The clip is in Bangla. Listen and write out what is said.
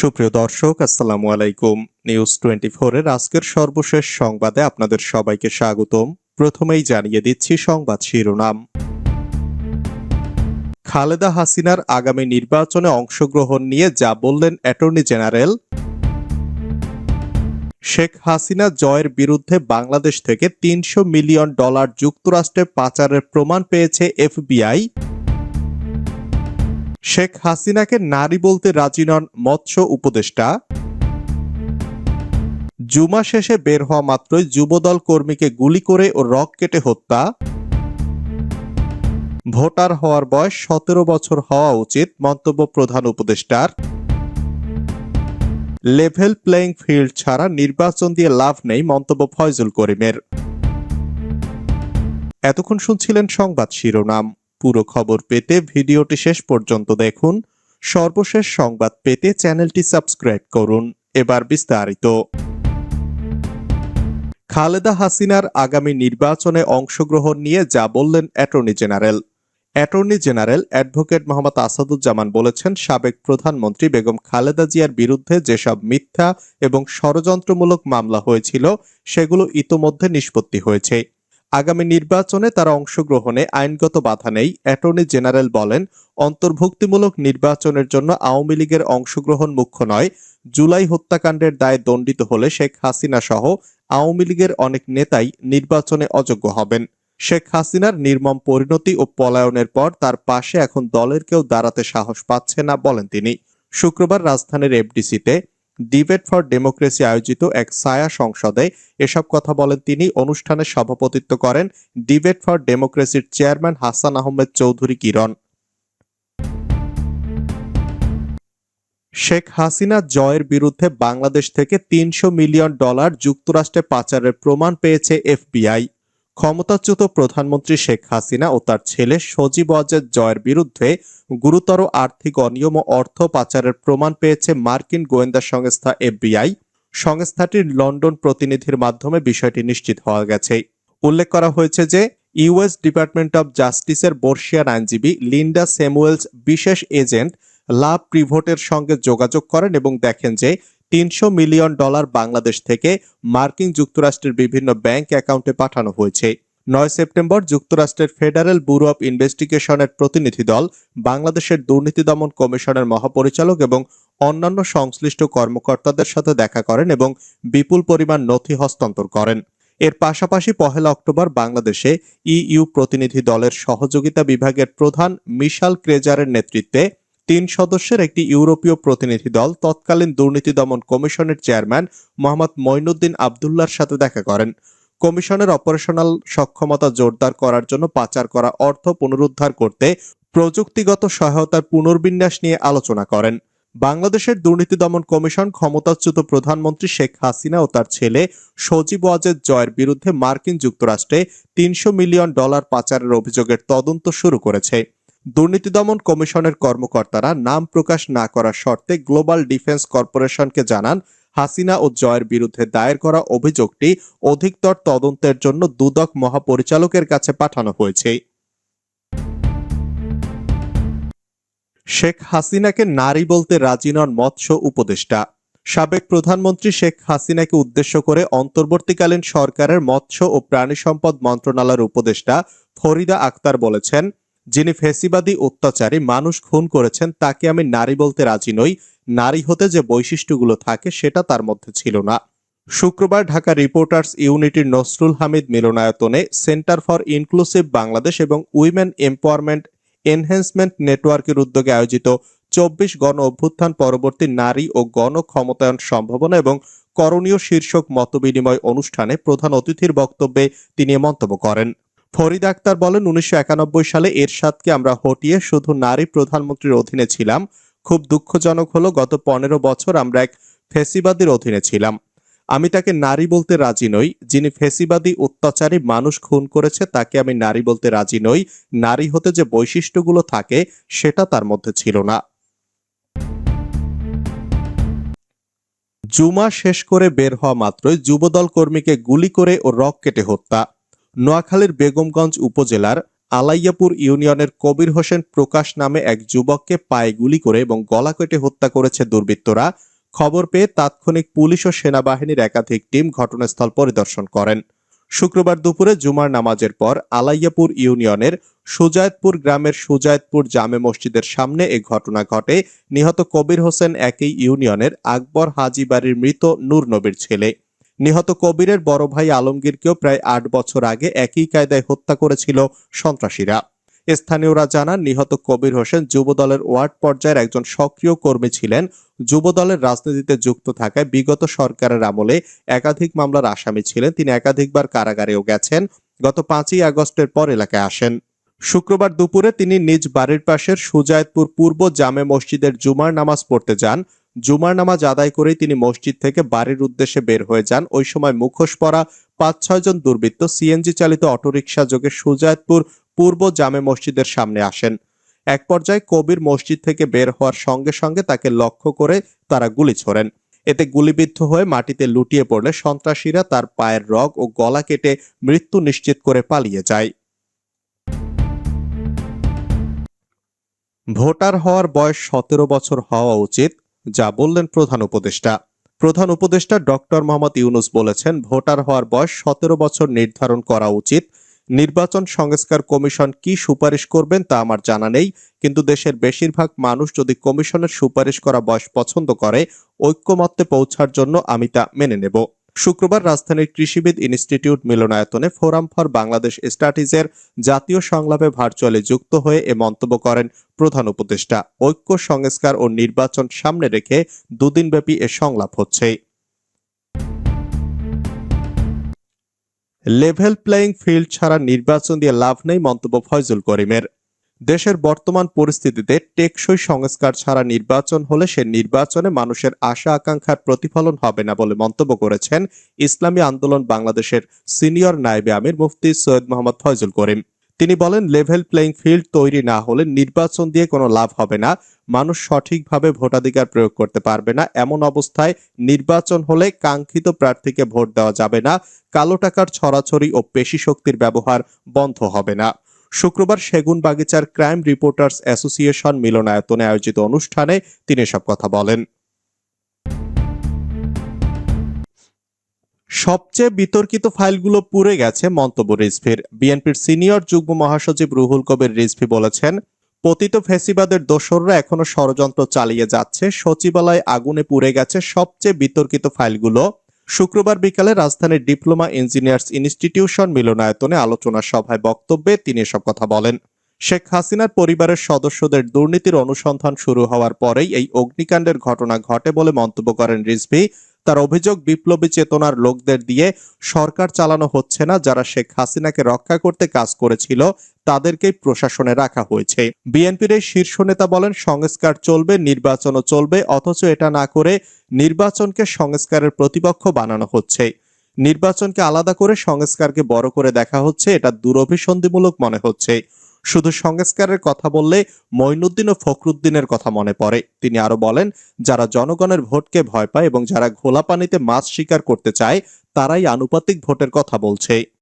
সুপ্রিয় দর্শক, আসসালামু আলাইকুম। নিউজ টোয়েন্টি এর আজকের সর্বশেষ সংবাদে আপনাদের সবাইকে স্বাগতম। প্রথমেই জানিয়ে দিচ্ছি সংবাদ শিরোনাম। খালেদা হাসিনার আগামী নির্বাচনে অংশগ্রহণ নিয়ে যা বললেন অ্যাটর্নি জেনারেল, শেখ হাসিনা জয়ের বিরুদ্ধে বাংলাদেশ থেকে তিনশো মিলিয়ন ডলার যুক্তরাষ্ট্রে পাচারের প্রমাণ পেয়েছে এফবিআই। শেখ হাসিনাকে নারী বলতে রাজি নন মৎস্য উপদেষ্টা। জুমা শেষে বের হওয়া মাত্রই যুবদল কর্মীকে গুলি করে ও রক কেটে হত্যা। ভোটার হওয়ার বয়স সতেরো বছর হওয়া উচিত, মন্তব্য প্রধান উপদেষ্টার। লেভেল প্লেইং ফিল্ড ছাড়া নির্বাচন দিয়ে লাভ নেই, মন্তব্য ফয়জুল করিমের। এতক্ষণ শুনছিলেন সংবাদ শিরোনাম। পুরো খবর পেতে ভিডিওটি শেষ পর্যন্ত দেখুন। সর্বশেষ সংবাদ পেতে চ্যানেলটি সাবস্ক্রাইব করুন। এবার বিস্তারিত। খালেদা হাসিনার আগামী নির্বাচনে অংশগ্রহণ নিয়ে যা বললেন attorney general. Attorney general advocate Mohammad Asaduzzaman বলেছেন, সাবেক প্রধানমন্ত্রী বেগম খালেদা জিয়ার বিরুদ্ধে যেসব মিথ্যা এবং ষড়যন্ত্রমূলক মামলা হয়েছিল, সেগুলো ইতোমধ্যে নিষ্পত্তি হয়েছে। আগামী নির্বাচনে তারা অংশগ্রহণে আইনগত বাধা নেই, অ্যাটর্নি জেনারেল বলেন। অন্তর্ভুক্তিমূলক নির্বাচনের জন্য আওয়ামী লীগের অংশগ্রহণ মুখ্য নয়। জুলাই হত্যাকাণ্ডের দায়ে দণ্ডিত হলে শেখ হাসিনা সহ আওয়ামী লীগের অনেক নেতাই নির্বাচনে অযোগ্য হবেন। শেখ হাসিনার নির্মম পরিণতি ও পলায়নের পর তার পাশে এখন দলের কেউ দাঁড়াতে সাহস পাচ্ছে না বলেন তিনি। শুক্রবার রাজধানীর এফডিসিতে ডিবেট ফর ডেমোক্রেসি আয়োজিত এক ছায়া সংসদে এসব কথা বলেন তিনি। অনুষ্ঠানে সভাপতিত্ব করেন ডিবেট ফর ডেমোক্রেসির চেয়ারম্যান হাসান আহমেদ চৌধুরী কিরণ। শেখ হাসিনা জয়ের বিরুদ্ধে বাংলাদেশ থেকে তিনশো মিলিয়ন ডলার যুক্তরাষ্ট্রে পাচারের প্রমাণ পেয়েছে এফবিআই। ক্ষমতাচ্যুত প্রধানমন্ত্রী শেখ হাসিনা ও তার ছেলে সজীব ওয়াজেদ জয়ের বিরুদ্ধে গুরুতর আর্থিক অনিয়ম ও অর্থ পাচারের প্রমাণ পেয়েছে মার্কিন গোয়েন্দা সংস্থা এফবিআই। সংস্থাটির লন্ডন প্রতিনিধির মাধ্যমে বিষয়টি নিশ্চিত হওয়া গেছে। উল্লেখ করা হয়েছে যে, ইউএস ডিপার্টমেন্ট অব জাস্টিসের বর্ষিয়ান আইনজীবী লিন্ডা স্যামুয়েলস বিশেষ এজেন্ট লাভ প্রিভোটের সঙ্গে যোগাযোগ করেন এবং দেখেন যে তিনশো মিলিয়ন ডলার বাংলাদেশ থেকে মার্কিন যুক্তরাষ্ট্রের বিভিন্ন ব্যাংক অ্যাকাউন্টে পাঠানো হয়েছে। নয় সেপ্টেম্বর যুক্তরাষ্ট্রের ফেডারেল ব্যুরো অব ইনভেস্টিগেশনের প্রতিনিধি দল, বাংলাদেশের দুর্নীতি দমন কমিশনের মহাপরিচালক এবং অন্যান্য সংশ্লিষ্ট কর্মকর্তাদের সাথে দেখা করেন এবং বিপুল পরিমাণ নথি হস্তান্তর করেন। এর পাশাপাশি পহেলা অক্টোবর বাংলাদেশে ইইউ প্রতিনিধি দলের সহযোগিতা বিভাগের প্রধান মিশাল ক্রেজারের নেতৃত্বে তিন সদস্যের একটি ইউরোপীয় প্রতিনিধি দল তৎকালীন দুর্নীতি দমন কমিশনের চেয়ারম্যান মোহাম্মদ মঈনুদ্দিন আবদুল্লার সাথে দেখা করেন। কমিশনের অপারেশনাল সক্ষমতা জোরদার করার জন্য পাচার করা অর্থ পুনরুদ্ধার করতে প্রযুক্তিগত সহায়তার পুনর্বিন্যাস নিয়ে আলোচনা করেন। বাংলাদেশের দুর্নীতি দমন কমিশন ক্ষমতাচ্যুত প্রধানমন্ত্রী শেখ হাসিনা ও তার ছেলে সজীব ওয়াজেদ জয়ের বিরুদ্ধে মার্কিন যুক্তরাষ্ট্রে তিনশো মিলিয়ন ডলার পাচারের অভিযোগের তদন্ত শুরু করেছে। দুর্নীতি দমন কমিশনের কর্মকর্তারা নাম প্রকাশ না করার শর্তে গ্লোবাল ডিফেন্স কর্পোরেশনকে জানান, হাসিনা ও জয়ের বিরুদ্ধে দায়ের করা অভিযোগটি অধিকতর তদন্তের জন্য দুদক মহাপরিচালকের কাছে পাঠানো হয়েছে। শেখ হাসিনাকে নারী বলতে রাজি নন মৎস্য উপদেষ্টা। সাবেক প্রধানমন্ত্রী শেখ হাসিনাকে উদ্দেশ্য করে অন্তর্বর্তীকালীন সরকারের মৎস্য ও প্রাণী সম্পদ মন্ত্রণালয়ের উপদেষ্টা ফরিদা আক্তার বলেছেন যিনি ফেসিবাদী অত্যাচারী, মানুষ খুন করেছেন, তাকে আমি নারী বলতে রাজি নই। নারী হতে যে বৈশিষ্ট্যগুলো থাকে, সেটা তার মধ্যে ছিল না। শুক্রবার ঢাকা রিপোর্টার্স ইউনিটির নসরুল হামিদ মিলনায়তনে সেন্টার ফর ইনক্লুসিভ বাংলাদেশ এবং উইমেন এম্পাওয়ারমেন্ট এনহ্যান্সমেন্ট নেটওয়ার্কের উদ্যোগে আয়োজিত চব্বিশ গণ অভ্যুত্থান পরবর্তী নারী ও গণ ক্ষমতায়ন সম্ভাবনা এবং করণীয় শীর্ষক মতবিনিময় অনুষ্ঠানে প্রধান অতিথির বক্তব্যে তিনি মন্তব্য করেন। ফরিদ আক্তার বলেন, উনিশশো একানব্বই সালে এরশাদকে আমরা হটিয়ে শুধু নারী প্রধানমন্ত্রীর অধীনে ছিলাম। খুব দুঃখজনক হলো, গত পনেরো বছর আমরা এক ফেসিবাদীর অধীনে ছিলাম। আমি তাকে নারী বলতে রাজি নই। যিনি ফেসিবাদী, অত্যাচারী মানুষ খুন করেছে, তাকে আমি নারী বলতে রাজি নই। নারী হতে যে বৈশিষ্ট্যগুলো থাকে, সেটা তার মধ্যে ছিল না। জুমা শেষ করে বের হওয়া মাত্রই যুবদল কর্মীকে গুলি করে ও রক কেটে হত্যা। নোয়াখালীর বেগমগঞ্জ উপজেলার আলাইয়াপুর ইউনিয়নের কবির হোসেন প্রকাশ নামে এক যুবককে পায়ে গুলি করে এবং গলা কেটে হত্যা করেছে দুর্বৃত্তরা। খবর পেয়ে তাৎক্ষণিক পুলিশ ও সেনাবাহিনীর একাধিক টিম ঘটনাস্থল পরিদর্শন করেন। শুক্রবার দুপুরে জুমার নামাজের পর আলাইয়াপুর ইউনিয়নের সুজায়তপুর গ্রামের সুজায়তপুর জামে মসজিদের সামনে এ ঘটনা ঘটে। নিহত কবির হোসেন একই ইউনিয়নের আকবর হাজি বাড়ির মৃত নূর নবীর ছেলে। নিহত কবিরের বড় ভাই আলমগীরকেও প্রায় আট বছর আগে একই কায়দায় হত্যা করেছিল সন্ত্রাসীরা। স্থানীয়রা জানান, নিহত কবির হোসেন যুবদলের ওয়ার্ড পর্যায়ের একজন সক্রিয় কর্মী ছিলেন। যুবদলের রাজনীতিতে যুক্ত থাকায় বিগত সরকারের আমলে একাধিক মামলার আসামি ছিলেন। তিনি একাধিকবার কারাগারেও গেছেন। গত পাঁচই আগস্টের পর এলাকায় আসেন। শুক্রবার দুপুরে তিনি নিজ বাড়ির পাশের সুজায়তপুর পূর্ব জামে মসজিদের জুমার নামাজ পড়তে যান। জুমার নামাজ আদায় করেই তিনি মসজিদ থেকে বাড়ির উদ্দেশ্যে বের হয়ে যান। ওই সময় মুখোশ পরা পাঁচ ছয় জন দুর্বৃত্ত সিএনজি চালিত অটোরিকশা যোগে সুজায়তপুর পূর্ব জামে মসজিদের সামনে আসেন। এক পর্যায়ে কবির মসজিদ থেকে বের হওয়ার সঙ্গে সঙ্গে তাকে লক্ষ্য করে তারা গুলি ছোড়েন। এতে গুলিবিদ্ধ হয়ে মাটিতে লুটিয়ে পড়লে সন্ত্রাসীরা তার পায়ের রগ ও গলা কেটে মৃত্যু নিশ্চিত করে পালিয়ে যায়। ভোটার হওয়ার বয়স সতেরো বছর হওয়া উচিত। যা বললেন প্রধান উপদেষ্টা। প্রধান উপদেষ্টা ডক্টর মোহাম্মদ ইউনুস বলেছেন, ভোটার হওয়ার বয়স সতেরো বছর নির্ধারণ করা উচিত। নির্বাচন সংস্কার কমিশন কি সুপারিশ করবেন তা আমার জানা নেই, কিন্তু দেশের বেশিরভাগ মানুষ যদি কমিশনের সুপারিশ করা বয়স পছন্দ করে, ঐক্যমত্যে পৌঁছার জন্য আমি তা মেনে নেব। শুক্রবার রাজধানীর কৃষিবিদ ইনস্টিটিউট মিলনায়তনে ফোরাম ফর বাংলাদেশ স্টাডিজের জাতীয় সংলাপে ভার্চুয়ালি যুক্ত হয়ে এ মন্তব্য করেন প্রধান উপদেষ্টা। ঐক্য, সংস্কার ও নির্বাচন সামনে রেখে দুদিনব্যাপী এ সংলাপ হচ্ছে। লেভেল প্লেয়িং ফিল্ড ছাড়া নির্বাচন দিয়ে লাভ নেই মন্তব্য ফয়জুল করিমের। দেশের বর্তমান পরিস্থিতিতে টেকসই সংস্কার ছাড়া নির্বাচন হলে সে নির্বাচনে মানুষের আশা আকাঙ্ক্ষার প্রতিফলন হবে না বলে মন্তব্য করেছেন ইসলামী আন্দোলন বাংলাদেশের সিনিয়র নায়েবে আমির মুফতি সৈয়দ মোহাম্মদ ফয়জুল করিম। তিনি বলেন লেভেল প্লেইং ফিল্ড তৈরি না হলে নির্বাচন দিয়ে কোনো লাভ হবে না। মানুষ সঠিকভাবে ভোটাধিকার প্রয়োগ করতে পারবে না। এমন অবস্থায় নির্বাচন হলে কাঙ্ক্ষিত প্রার্থীকে ভোট দেওয়া যাবে না। কালো টাকার ছড়াছড়ি ও পেশি শক্তির ব্যবহার বন্ধ হবে না। শুক্রবার সেগুন বাগিচার ক্রাইম রিপোর্টার্স অ্যাসোসিয়েশন মিলনায়তনে আয়োজিত অনুষ্ঠানে তিনি সব কথা বলেন। সবচেয়ে বিতর্কিত ফাইলগুলো পুড়ে গেছে মন্তব্য রিজভির। বিএনপির সিনিয়র যুগ্ম মহাসচিব রুহুল কবির রিজভি বলেছেন, পতিত ফেসিবাদের দোসররা এখনও ষড়যন্ত্র চালিয়ে যাচ্ছে, সচিবালয় আগুনে পুড়ে গেছে সবচেয়ে বিতর্কিত ফাইলগুলো। শুক্রবার বিকালে রাজধানীর ডিপ্লোমা ইঞ্জিনিয়ার্স ইনস্টিটিউশন মিলনায়তনে আলোচনা সভায় বক্তব্যে তিনি এসব কথা বলেন। শেখ হাসিনার পরিবারের সদস্যদের দুর্নীতির অনুসন্ধান শুরু হওয়ার পরেই এই অগ্নিকাণ্ডের ঘটনা ঘটে বলে মন্তব্য করেন রিজভি। তার অভিযোগ বিপ্লবী চেতনার লোকদের দিয়ে সরকার চালানো হচ্ছে না, যারা শেখ হাসিনাকে রক্ষা করতে কাজ করেছিল, তাদেরকেই প্রশাসনে রাখা হয়েছে। বিএনপির এই শীর্ষ নেতা বলেন, সংস্কার চলবে, নির্বাচনও চলবে, অথচ এটা না করে নির্বাচনকে সংস্কারের প্রতিপক্ষ বানানো হচ্ছে। নির্বাচনকে আলাদা করে সংস্কারকে বড় করে দেখা হচ্ছে, এটা দুরভিসন্ধিমূলক মনে হচ্ছে। শুধু সংস্কারের কথা বললে মঈনুদ্দিন ও ফখরুদ্দিনের কথা মনে পড়ে। তিনি আরও বলেন, যারা জনগণের ভোটকে ভয় পায় এবং যারা ঘোলা পানিতে মাছ শিকার করতে চায়, তারাই আনুপাতিক ভোটের কথা বলছে।